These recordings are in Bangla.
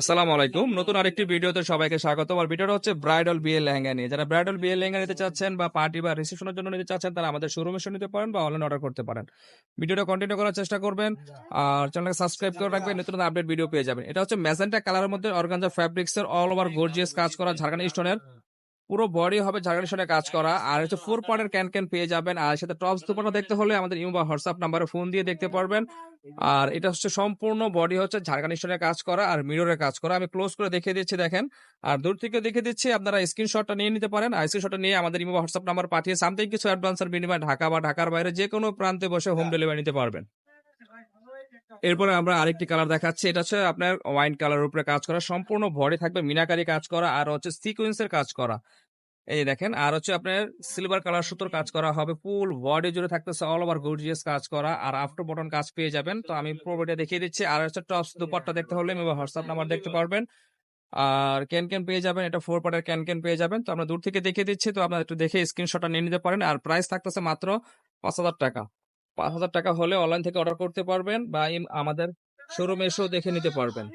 আসসালামু আলাইকুম। নতুন আরেকটি ভিডিওতে সবাইকে স্বাগত আর ভিডিওটা হচ্ছে ব্রাইডাল বিয়ে লেহেঙ্গা নিয়ে। যারা ব্রাইডাল বিয়ে লেহেঙ্গা নিতে চাচ্ছেন বা পার্টি বা রিসেপশনের জন্য নিতে চাচ্ছেন, তারা আমাদের শোরুমে এসে নিতে পারেন বা অনলাইন অর্ডার করতে পারেন। ভিডিওটা কন্টিনিউ করার চেষ্টা করবেন। আর চ্যানেলকে সাবস্ক্রাইব করে রাখবেন নতুন আপডেট ভিডিও পেয়ে যাবেন। এটা হচ্ছে ম্যাজেন্টা কালারের মধ্যে অর্গানজা ফ্যাব্রিক্স এর অল ওভার গর্জিয়াস কাজ করা ঝাড়খান্ড স্টোনের পুরো বডি হবে ঝাড়খান্ড স্টোনের কাজ করা। আর হচ্ছে ফোর পার্টের ক্যান ক্যান পেয়ে যাবেন। আর সাথে টপস দুপাটা দেখতে হলে আমাদের ইউ বা হোয়াটসঅ্যাপ নাম্বারে ফোন দিয়ে দেখতে পারবেন। আর এটা হচ্ছে সম্পূর্ণ বডি হচ্ছে ঝাড়খান্ড স্টোনের কাজ করা আর মিররের কাজ করা। আমি ক্লোজ করে দেখিয়ে দিচ্ছি দেখেন। আর দূর থেকে দেখে দিচ্ছি আপনারা স্ক্রিনশটটা নিয়ে নিতে পারেন। আর স্ক্রিনশটটা নিয়ে আমাদের ইমো হোয়াটসঅ্যাপ নাম্বার পাঠিয়ে সামথিং কিছু অ্যাডভান্সের বিনিময়ে ঢাকা বা ঢাকার বাইরে যে কোনো প্রান্তে বসে হোম ডেলিভারি নিতে পারবেন। এরপরে আমরা আরেকটি কালার দেখাচ্ছি এটা হচ্ছে আপনার ওয়াইন কালার উপরে কাজ করা। সম্পূর্ণ ভরে থাকবে মিনাকারি কাজ করা আর হচ্ছে সিকোয়েন্সের কাজ করা। এই যে দেখেন, আর হচ্ছে আপনার সিলভার কালার সুতোর কাজ করা হবে ফুল বডি জুড়ে থাকতেছে অল ওভার গর্জিয়াস কাজ করা, আর আফটার বটন কাজ পেয়ে যাবেন। তো আমি পুরোটা দেখিয়ে দিচ্ছি। আর হচ্ছে টপস দুপাট্টা দেখতে হলে হোয়াটসঅ্যাপ নাম্বার দেখতে পারবেন। আর ক্যান ক্যান পেয়ে যাবেন, এটা ফোর পার্টের ক্যান ক্যান পেয়ে যাবেন। তো আমরা দূর থেকে দেখিয়ে দিচ্ছি, তো আপনারা একটু দেখে স্ক্রিনশটটা নিয়ে নিতে পারেন। আর প্রাইস থাকতেছে মাত্র পাঁচ হাজার টাকা। পাঁচ হাজার টাকা হলে অনলাইন থেকে অর্ডার করতে পারবেন বা আমাদের শোরুমে এসেও দেখে নিতে পারবেন।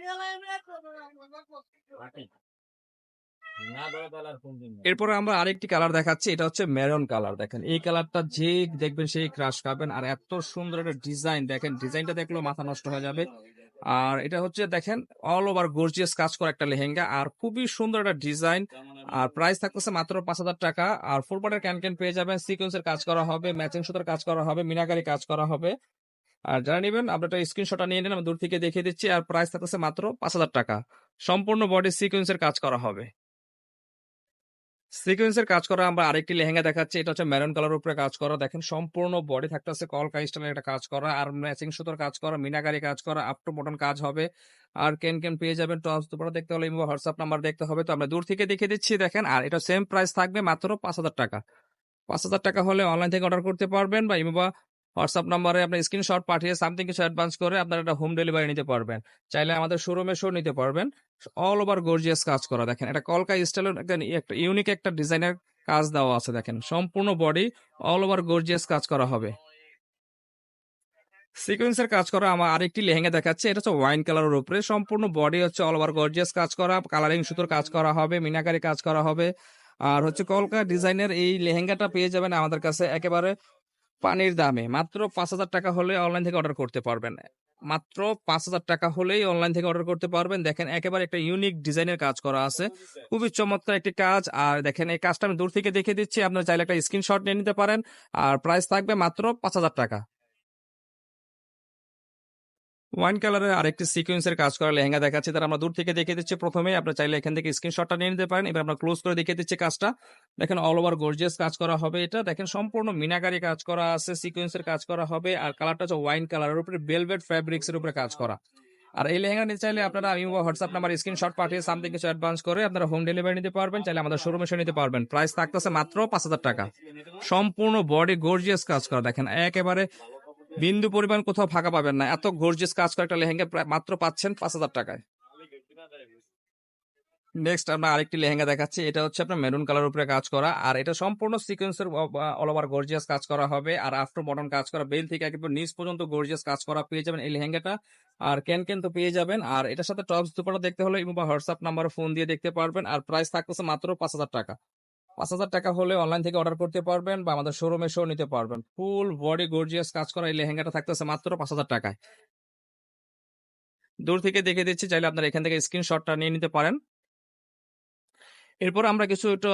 এরপরে আমরা আরেকটি কালার দেখাচ্ছি, এটা হচ্ছে মেরন কালার দেখেন, এই কালারটা যে দেখবেন সেই ক্রাশ খাবেন আর এত সুন্দর একটা ডিজাইন দেখেন ডিজাইনটা দেখলেও মাথা নষ্ট হয়ে যাবে। আর এটা হচ্ছে, দেখেন অল ওভার গর্জিয়াস কাজ করা একটা লেহেঙ্গা। আর খুবই সুন্দর একটা ডিজাইন আর প্রাইস থাকতেছে মাত্র পাঁচ হাজার টাকা। আর ফুল পাটের ক্যান ক্যান পেয়ে যাবেন। সিকোয়েন্সের কাজ করা হবে ম্যাচিং সুতার কাজ করা হবে, মিনাকারি কাজ করা হবে। আর যারা নেবেন, আপনারা স্ক্রিনশটটা নিয়ে নেন, আমি দূর থেকে দেখিয়ে দিচ্ছি। আর প্রাইস থাকতেছে মাত্র পাঁচ হাজার টাকা। সম্পূর্ণ বডি সিকোয়েন্সের কাজ করা হবে। সিকোয়েন্সের কাজ করা আমরা আরেকটি লেহেঙ্গা দেখাচ্ছি। এটা হচ্ছে মেরুন কালার উপরে কাজ করা। দেখেন, সম্পূর্ণ বডি থাকতেছে কলকা স্টাইলের একটা কাজ করা। আর ম্যাচিং সুতোর কাজ করা, মিনাকারি কাজ করা আপ টু বটন কাজ হবে। আর কেন কেন পেয়ে যাবেন টপস দুপুরে দেখতে হলে হোয়াটসঅ্যাপ নাম্বার দেখতে হবে। তো আমরা দূর থেকে দেখে দিচ্ছি, দেখেন। আর এটা সেম প্রাইস থাকবে মাত্র পাঁচ হাজার টাকা। পাঁচ হাজার টাকা হলে অনলাইন থেকে অর্ডার করতে পারবেন বা ইমবা হোয়াটসঅ্যাপ নাম্বারে আপনি স্ক্রিনশট পাঠিয়ে সামথিং কিছু অ্যাডভান্স করে আপনারা একটা হোম ডেলিভারি নিতে পারবেন। চাইলে আমাদের শোরুমে শো নিতে পারবেন। অল ওভার গর্জিয়াস কাজ করা। দেখেন, এটা কলকা স্টাইলের একটা ইউনিক একটা ডিজাইনের কাজ দেওয়া আছে। দেখেন, সম্পূর্ণ বডি অল ওভার গর্জিয়াস কাজ করা হবে। সিকোয়েন্সের কাজ করা আমার আরেকটি লেহেঙ্গা দেখাচ্ছে। এটা হচ্ছে ওয়াইন কালারের উপরে। সম্পূর্ণ বডি হচ্ছে অল ওভার গর্জিয়াস কাজ করা। কালারিং সুতোর কাজ করা হবে, মিনাকারি কাজ করা হবে। আর হচ্ছে কলকা ডিজাইনের এই লেহেঙ্গাটা পেয়ে যাবেন আমাদের কাছে একেবারে পানির দামে। মাত্র পাঁচ হাজার টাকা হলে অনলাইন থেকে অর্ডার করতে পারবেন। মাত্র পাঁচ হাজার টাকা হলেই অনলাইন থেকে অর্ডার করতে পারবেন। দেখেন, একেবারে একটা ইউনিক ডিজাইনের কাজ করা আছে। খুবই চমৎকার একটি কাজ। আর দেখেন, এই কাজটা আমি দূর থেকে দেখে দিচ্ছি। আপনার চাইলে একটা স্ক্রিনশট নিয়ে নিতে পারেন। আর প্রাইস থাকবে মাত্র পাঁচ হাজার টাকা। ওয়াইন কালারের আরেকটি সিকোয়েন্সের কাজ করা লেহেঙ্গা দেখাচ্ছি। তার আমরা দূর থেকে দেখে দিচ্ছি প্রথমে আপনার চাইলে এখান থেকে স্ক্রিনশটটা নিয়ে নিতে পারেন। এবার আমরা ক্লোজ করে দেখে দিচ্ছি কাজটা। দেখেন অল ওভার গর্জিয়াস কাজ করা হবে এটা। দেখেন সম্পূর্ণ মিনাকারি কাজ করা আছে সিকোয়েন্সের কাজ করা হবে। আর কালারটা হচ্ছে ওয়াইন কালারের উপরে বেলভেট ফ্যাব্রিক্স এর উপরে কাজ করা। আর এই লেহেঙ্গা নিতে চাইলে আপনারা, আমি হোয়াটসঅ্যাপ নাম্বার স্ক্রিনশট পাঠিয়ে সামথিং কিছু অ্যাডভান্স করে আপনারা হোম ডেলিভারি নিতে পারবেন। চাইলে আমাদের শোরুমে এসে নিতে পারবেন। প্রাইস থাকতেছে মাত্র পাঁচ হাজার টাকা। সম্পূর্ণ বডি গর্জিয়াস কাজ করা। দেখেন একেবারে বিন্দু পরিমাণ কোথাও ফাঁকা পাবেন না। এত গর্জিয়াস কাজ করা একটা লেহেঙ্গা মাত্র পাচ্ছেন পাঁচ হাজার টাকায়। নেক্সট আমরা আরেকটি লেহেঙ্গা দেখাচ্ছি। এটা হচ্ছে আপনার মেরুন কালার উপরে কাজ করা। আর এটা সম্পূর্ণ সিকোয়েন্সের অল ওভার গর্জিয়াস কাজ করা হবে। আর আফটার মডার্ন কাজ করা, বেল থেকে একেবারে নিচ পর্যন্ত গর্জিয়াস কাজ করা পেয়ে যাবেন এই লেহেঙ্গাটা। আর ক্যান ক্যান তো পেয়ে যাবেন। আর এটার সাথে টপস দুপাটা দেখতে হলে বা হোয়াটসঅ্যাপ নাম্বারে ফোন দিয়ে দেখতে পারবেন। আর প্রাইস থাকতেছে মাত্র পাঁচ হাজার টাকা। পাঁচ হাজার টাকা হলে অনলাইন থেকে অর্ডার করতে পারবেন বা আমাদের শোরুমে শো নিতে পারবেন। ফুল বডি গর্জিয়াস কাজ করা এই লেহেঙ্গাটা থাকতেছে মাত্র পাঁচ হাজার টাকায়। দূর থেকে দেখে দিচ্ছি, চাইলে আপনারা এখান থেকে স্ক্রিনশটটা নিয়ে নিতে পারেন। এরপর আমরা কিছু একটু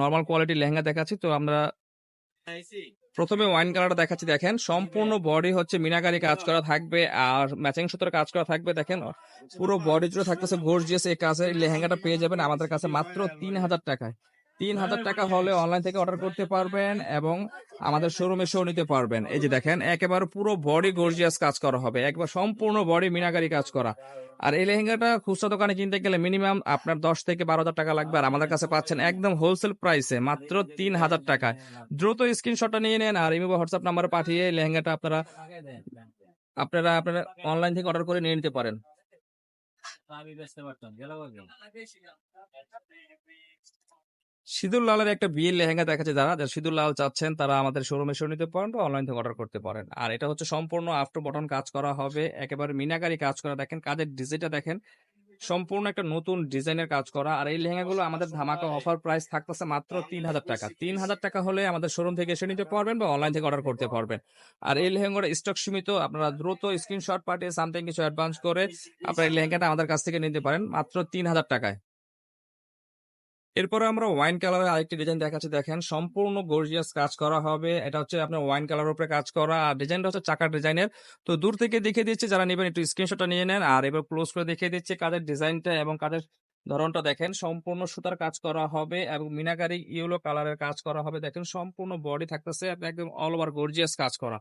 নর্মাল কোয়ালিটির লেহেঙ্গা দেখাচ্ছি। তো আমরা প্রথমে ওয়াইন কালারটা দেখাচ্ছি, দেখেন। সম্পূর্ণ বডি হচ্ছে মিনাকারি কাজ করা থাকবে আর ম্যাচিং সুতোর কাজ করা থাকবে, দেখেন। পুরো বডি জুড়ে থাকতেছে গর্জিয়াস এই কাজের লেহেঙ্গাটা পেয়ে যাবেন আমাদের কাছে মাত্র তিন হাজার টাকায়। তিন হাজার টাকা হলে অনলাইন থেকে অর্ডার করতে পারবেন এবং আমাদের শোরুমে শো নিতে পারবেন। এই যে দেখেন একেবারে পুরো বডি গর্জিয়াস কাজ করা হবে একবার সম্পূর্ণ বডি মিনাকারি কাজ করা। আর এই লেহেঙ্গাটা খুচরা দোকানে কিনতে গেলে মিনিমাম আপনার দশ থেকে বারো হাজার টাকা লাগবে আর আমাদের কাছে পাচ্ছেন একদম হোলসেল প্রাইসে মাত্র তিন হাজার টাকায় দ্রুত স্ক্রিনশটটা নিয়ে নেন আর ইমো হোয়াটসঅ্যাপ নাম্বারে পাঠিয়ে এই লেহেঙ্গাটা আপনারা আপনারা আপনারা অনলাইন থেকে অর্ডার করে নিয়ে নিতে পারেন। সিঁদুর লালের একটা বিয়ের লেহেঙ্গা দেখাচ্ছে যারা যারা সিঁদুর লাল চাচ্ছেন, তারা আমাদের শোরুমে এসে নিতে পারেন বা অনলাইন থেকে অর্ডার করতে পারেন। আর এটা হচ্ছে সম্পূর্ণ আফটার বটন কাজ করা হবে, একেবারে মিনাকারি কাজ করা। দেখেন কাজের ডিজাইনটা দেখেন, সম্পূর্ণ একটা নতুন ডিজাইনের কাজ করা। আর এই লেহেঙ্গাগুলো আমাদের ধামাকা অফার প্রাইস থাকতেছে মাত্র তিন হাজার টাকা। তিন হাজার টাকা হলে আমাদের শোরুম থেকে এসে নিতে পারবেন বা অনলাইন থেকে অর্ডার করতে পারবেন। আর এই লেহেঙ্গার স্টক সীমিত, আপনারা দ্রুত স্ক্রিনশট পাঠিয়ে সামথিং কিছু অ্যাডভান্স করে আপনার এই লেহেঙ্গাটা আমাদের কাছ থেকে নিতে পারেন মাত্র তিন হাজার টাকায়। এরপরে আমরা ওয়াইন কালারের আরেকটি ডিজাইন দেখাচ্ছি। দেখেন, সম্পূর্ণ গর্জিয়াস কাজ করা হবে। এটা হচ্ছে আপনার ওয়াইন কালারের উপরে কাজ করা। আর ডিজাইনটা হচ্ছে চাকার ডিজাইনের তো দূর থেকে দেখিয়ে দিচ্ছি, যারা নেবেন একটু স্ক্রিনশটটা নিয়ে নেন। আর এবার ক্লোজ করে দেখিয়ে দিচ্ছি কাজের ডিজাইনটা এবং কাজের ধরনটা দেখেন। সম্পূর্ণ সুতার কাজ করা হবে এবং মিনাকারি ইয়েলো কালারের কাজ করা হবে। দেখেন, সম্পূর্ণ বডি থাকতেছে, একদম অল ওভার গর্জিয়াস কাজ করা।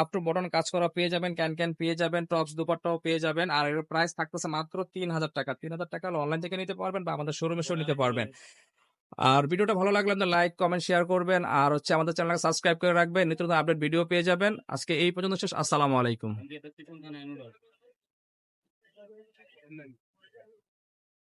আফটার বটন কাজ করা পেয়ে যাবেন ক্যান ক্যান পেয়ে যাবেন টপস দুপাট্টাও পেয়ে যাবেন, আর এর প্রাইস থাকতেছে মাত্র তিন হাজার টাকা। তিন হাজার টাকা অনলাইন থেকে নিতে পারবেন বা আমাদের শোরুমে শো নিতে পারবেন। আর ভিডিওটা ভালো লাগলে আপনার লাইক কমেন্ট শেয়ার করবেন, আর হচ্ছে আমাদের চ্যানেলকে সাবস্ক্রাইব করে রাখবেন, নিত্য নতুন আপডেট ভিডিও পেয়ে যাবেন। আজকে এই পর্যন্ত শেষ, আসসালামু আলাইকুম।